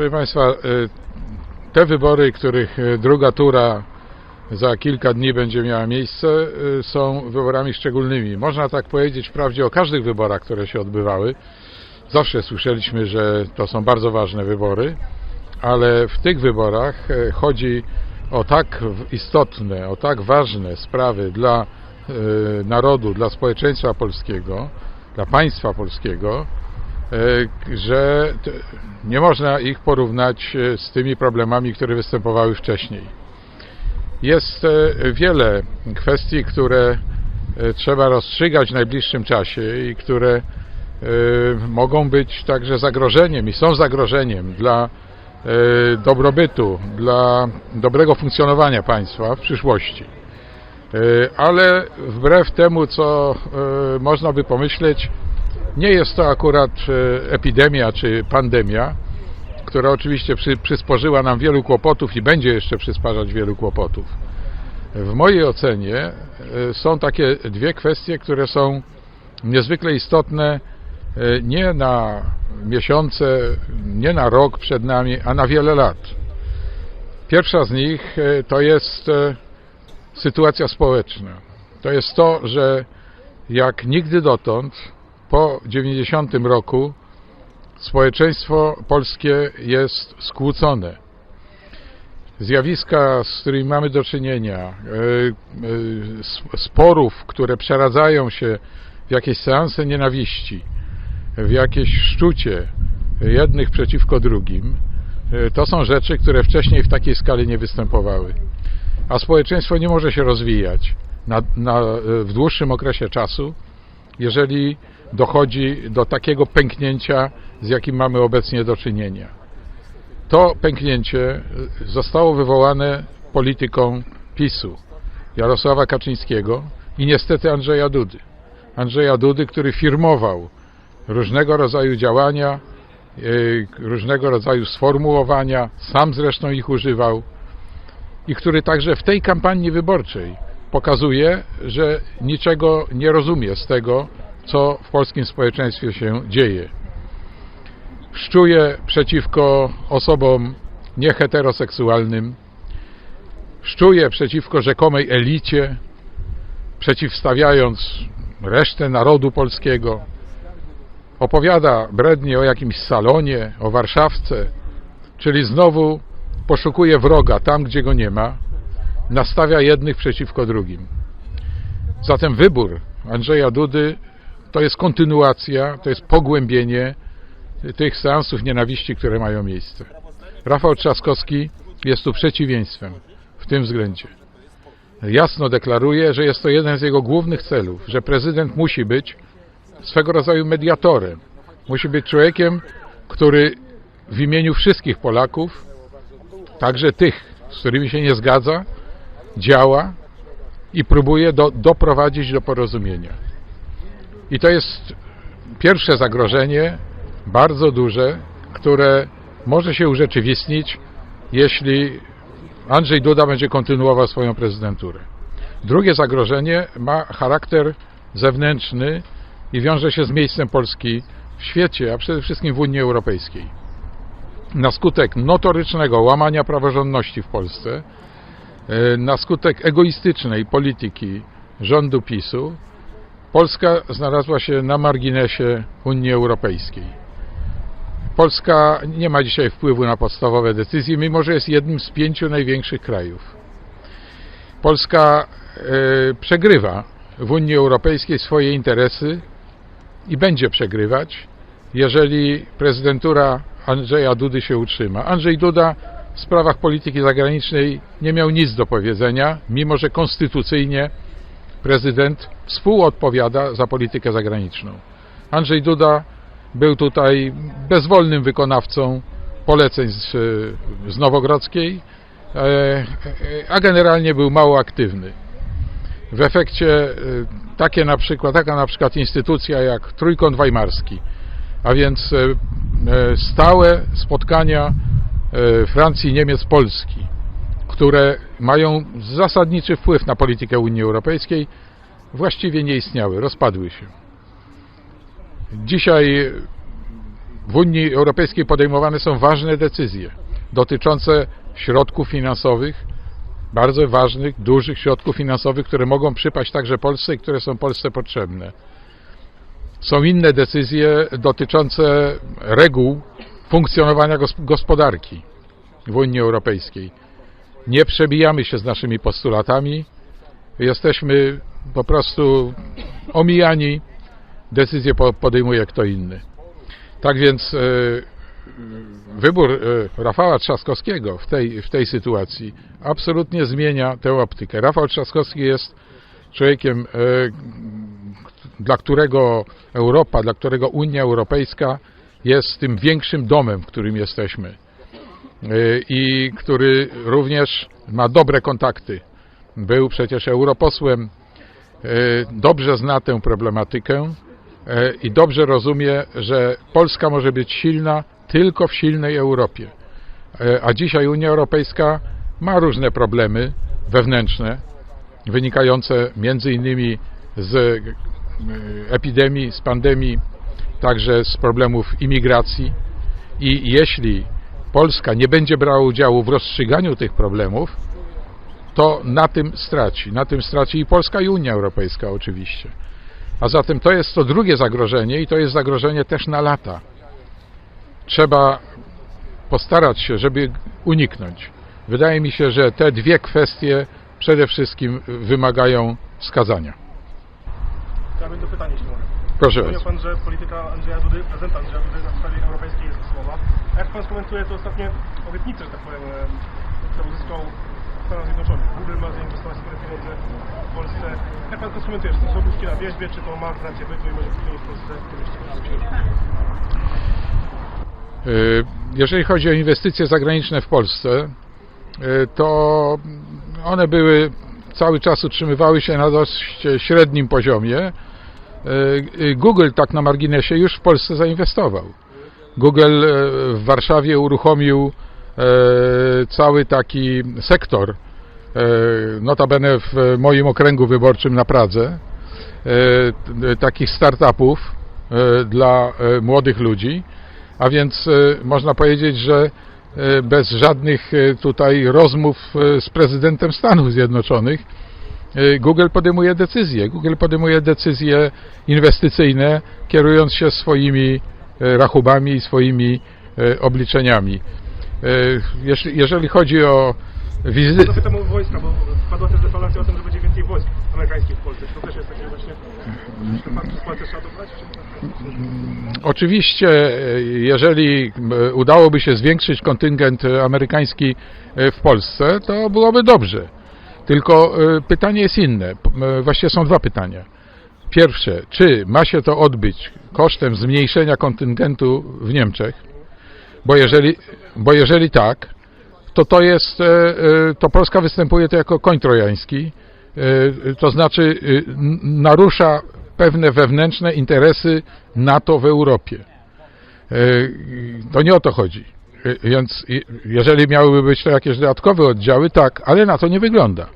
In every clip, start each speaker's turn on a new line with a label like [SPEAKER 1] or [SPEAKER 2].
[SPEAKER 1] Proszę Państwa, e, te wybory, których e, druga tura za kilka dni będzie miała miejsce, e, są wyborami szczególnymi. Można tak powiedzieć wprawdzie o każdych wyborach, które się odbywały. Zawsze słyszeliśmy, że to są bardzo ważne wybory, ale w tych wyborach chodzi o tak istotne, o tak ważne sprawy dla narodu, dla społeczeństwa polskiego, dla państwa polskiego, że t- nie można ich porównać e, z tymi problemami, które występowały wcześniej. Jest e, wiele kwestii, które e, trzeba rozstrzygać w najbliższym czasie i które e, mogą być także zagrożeniem i są zagrożeniem dla e, dobrobytu, dla dobrego funkcjonowania państwa w przyszłości. E, Ale wbrew temu, co e, można by pomyśleć, nie jest to akurat e, epidemia czy pandemia, która oczywiście przy, przysporzyła nam wielu kłopotów i będzie jeszcze przysparzać wielu kłopotów. W mojej ocenie e, są takie dwie kwestie, które są niezwykle istotne e, nie na miesiące, nie na rok przed nami, a na wiele lat. Pierwsza z nich to jest sytuacja społeczna. To jest to, że jak nigdy dotąd po 90 roku społeczeństwo polskie jest skłócone. Zjawiska, z którymi mamy do czynienia, e, e, sp- sporów, które przeradzają się w jakieś seanse nienawiści, w jakieś szczucie jednych przeciwko drugim, e, to są rzeczy, które wcześniej w takiej skali nie występowały. A społeczeństwo nie może się rozwijać na, na, w dłuższym okresie czasu, jeżeli dochodzi do takiego pęknięcia, z jakim mamy obecnie do czynienia. To pęknięcie zostało wywołane polityką PiSu, Jarosława Kaczyńskiego i niestety Andrzeja Dudy. Andrzeja Dudy, który firmował różnego rodzaju działania, e, różnego rodzaju sformułowania, sam zresztą ich używał i który także w tej kampanii wyborczej pokazuje, że niczego nie rozumie z tego, co w polskim społeczeństwie się dzieje. Szczuje przeciwko osobom nieheteroseksualnym, szczuje przeciwko rzekomej elicie, przeciwstawiając resztę narodu polskiego. Opowiada brednie o jakimś salonie, o Warszawce, czyli znowu poszukuje wroga tam, gdzie go nie ma, nastawia jednych przeciwko drugim. Zatem wybór Andrzeja Dudy to jest kontynuacja, to jest pogłębienie tych seansów nienawiści, które mają miejsce. Rafał Trzaskowski jest tu przeciwieństwem w tym względzie. Jasno deklaruje, że jest to jeden z jego głównych celów, że prezydent musi być swego rodzaju mediatorem. Musi być człowiekiem, który w imieniu wszystkich Polaków, także tych, z którymi się nie zgadza, działa i próbuje do, doprowadzić do porozumienia. I to jest pierwsze zagrożenie, bardzo duże, które może się urzeczywistnić, jeśli Andrzej Duda będzie kontynuował swoją prezydenturę. Drugie zagrożenie ma charakter zewnętrzny i wiąże się z miejscem Polski w świecie, a przede wszystkim w Unii Europejskiej. Na skutek notorycznego łamania praworządności w Polsce, e, na skutek egoistycznej polityki rządu PiSu, Polska znalazła się na marginesie Unii Europejskiej. Polska nie ma dzisiaj wpływu na podstawowe decyzje, mimo że jest jednym z pięciu największych krajów. Polska e, przegrywa w Unii Europejskiej swoje interesy i będzie przegrywać, jeżeli prezydentura Andrzeja Dudy się utrzyma. Andrzej Duda w sprawach polityki zagranicznej nie miał nic do powiedzenia, mimo że konstytucyjnie prezydent współodpowiada za politykę zagraniczną. Andrzej Duda był tutaj bezwolnym wykonawcą poleceń z, z Nowogrodzkiej, e, e, a generalnie był mało aktywny. W efekcie e, takie na przykład, taka na przykład instytucja jak Trójkąt Weimarski, a więc stałe spotkania Francji, Niemiec, Polski, które mają zasadniczy wpływ na politykę Unii Europejskiej, właściwie nie istniały, rozpadły się. Dzisiaj w Unii Europejskiej podejmowane są ważne decyzje dotyczące środków finansowych, bardzo ważnych, dużych środków finansowych, które mogą przypaść także Polsce i które są Polsce potrzebne. Są inne decyzje dotyczące reguł funkcjonowania gos- gospodarki w Unii Europejskiej. Nie przebijamy się z naszymi postulatami, jesteśmy po prostu omijani, decyzje po- podejmuje kto inny. Tak więc e, wybór e, Rafała Trzaskowskiego w tej, w tej sytuacji absolutnie zmienia tę optykę. Rafał Trzaskowski jest człowiekiem, e, dla którego Europa, dla którego Unia Europejska jest tym większym domem, w którym jesteśmy i który również ma dobre kontakty. Był przecież europosłem, e, dobrze zna tę problematykę e, i dobrze rozumie, że Polska może być silna tylko w silnej Europie. A dzisiaj Unia Europejska ma różne problemy wewnętrzne, wynikające między innymi z epidemii, z pandemii, także z problemów imigracji. I jeśli Polska nie będzie brała udziału w rozstrzyganiu tych problemów, to na tym straci. Na tym straci i Polska, i Unia Europejska oczywiście. A zatem to jest to drugie zagrożenie i to jest zagrożenie też na lata. Trzeba postarać się, żeby uniknąć. Wydaje mi się, że te dwie kwestie przede wszystkim wymagają wskazania.
[SPEAKER 2] Chciałbym do pytania, jeśli mogę.
[SPEAKER 1] Proszę
[SPEAKER 2] Powiedział
[SPEAKER 1] bardzo.
[SPEAKER 2] Pan, że polityka Andrzeja Dudy, prezydenta Andrzeja Dudy na sprawie europejskiej jest słowa. Jak Pan skomentuje te ostatnie obietnice, że tak powiem, e, które uzyskał Stanach Zjednoczonych? Google ma zainwestować spore pieniądze w Polsce. Jak Pan to skomentuje? Czy to są obózki na wierzbie, czy to ma rację bytu i może później w Polsce?
[SPEAKER 1] Y, Jeżeli chodzi o inwestycje zagraniczne w Polsce, y, to one były cały czas utrzymywały się na dość średnim poziomie. Google tak na marginesie już w Polsce zainwestował. Google y, w Warszawie uruchomił y, cały taki sektor, y, notabene w moim okręgu wyborczym na Pradze, takich startupów dla młodych ludzi. A więc e, można powiedzieć, że e, bez żadnych e, tutaj rozmów e, z prezydentem Stanów Zjednoczonych e, Google podejmuje decyzje. Google podejmuje decyzje inwestycyjne, kierując się swoimi e, rachubami i swoimi e, obliczeniami. E, Jeżeli chodzi o wizyty.
[SPEAKER 2] To o wojska, bo padła też deklaracja o tym, że będzie więcej wojsk amerykańskich w Polsce. Czy to też jest takie właśnie...
[SPEAKER 1] Oczywiście, e, jeżeli udałoby się zwiększyć kontyngent e, amerykański e, w Polsce, to byłoby dobrze. Tylko e, pytanie jest inne. Właściwie są dwa pytania. Pierwsze, czy ma się to odbyć kosztem zmniejszenia kontyngentu w Niemczech? Bo jeżeli, bo jeżeli tak, to to jest, e, e, to Polska występuje to jako koń trojański, e, to znaczy n- narusza pewne wewnętrzne interesy NATO w Europie. To nie o to chodzi. Więc jeżeli miałyby być to jakieś dodatkowe oddziały, tak, ale na to nie wygląda.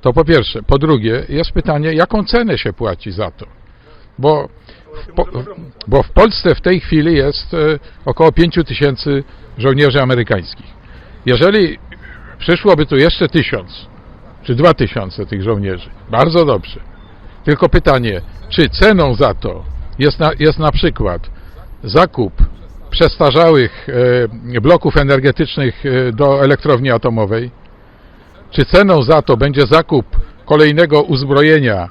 [SPEAKER 1] To po pierwsze. Po drugie, jest pytanie, jaką cenę się płaci za to? Bo w, po, bo w Polsce w tej chwili jest e, około 5 tysięcy żołnierzy amerykańskich. Jeżeli przyszłoby tu jeszcze tysiąc, czy dwa tysiące tych żołnierzy, bardzo dobrze. Tylko pytanie, czy ceną za to jest na, jest na przykład zakup przestarzałych e, bloków energetycznych e, do elektrowni atomowej, czy ceną za to będzie zakup kolejnego uzbrojenia,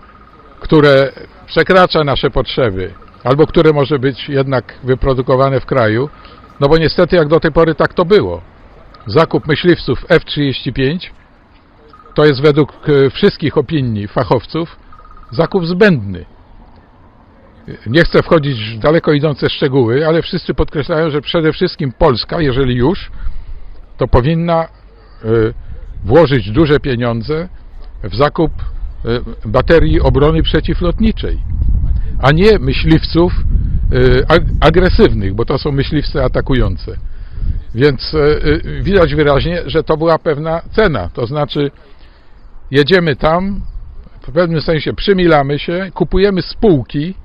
[SPEAKER 1] które przekracza nasze potrzeby, albo które może być jednak wyprodukowane w kraju, no bo niestety jak do tej pory tak to było. Zakup myśliwców F-35 to jest według e, wszystkich opinii fachowców zakup zbędny. Nie chcę wchodzić w daleko idące szczegóły, ale wszyscy podkreślają, że przede wszystkim Polska, jeżeli już, to powinna e, włożyć duże pieniądze w zakup e, baterii obrony przeciwlotniczej, a nie myśliwców ag- agresywnych, bo to są myśliwce atakujące. Więc e, widać wyraźnie, że to była pewna cena, to znaczy jedziemy tam, w pewnym sensie przymilamy się, kupujemy spółki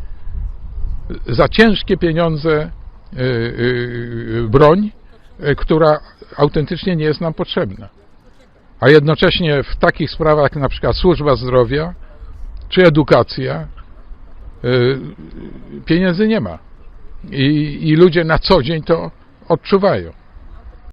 [SPEAKER 1] za ciężkie pieniądze y, y, broń, y, która autentycznie nie jest nam potrzebna. A jednocześnie w takich sprawach jak na przykład służba zdrowia czy edukacja y, pieniędzy nie ma. I, I ludzie na co dzień to odczuwają.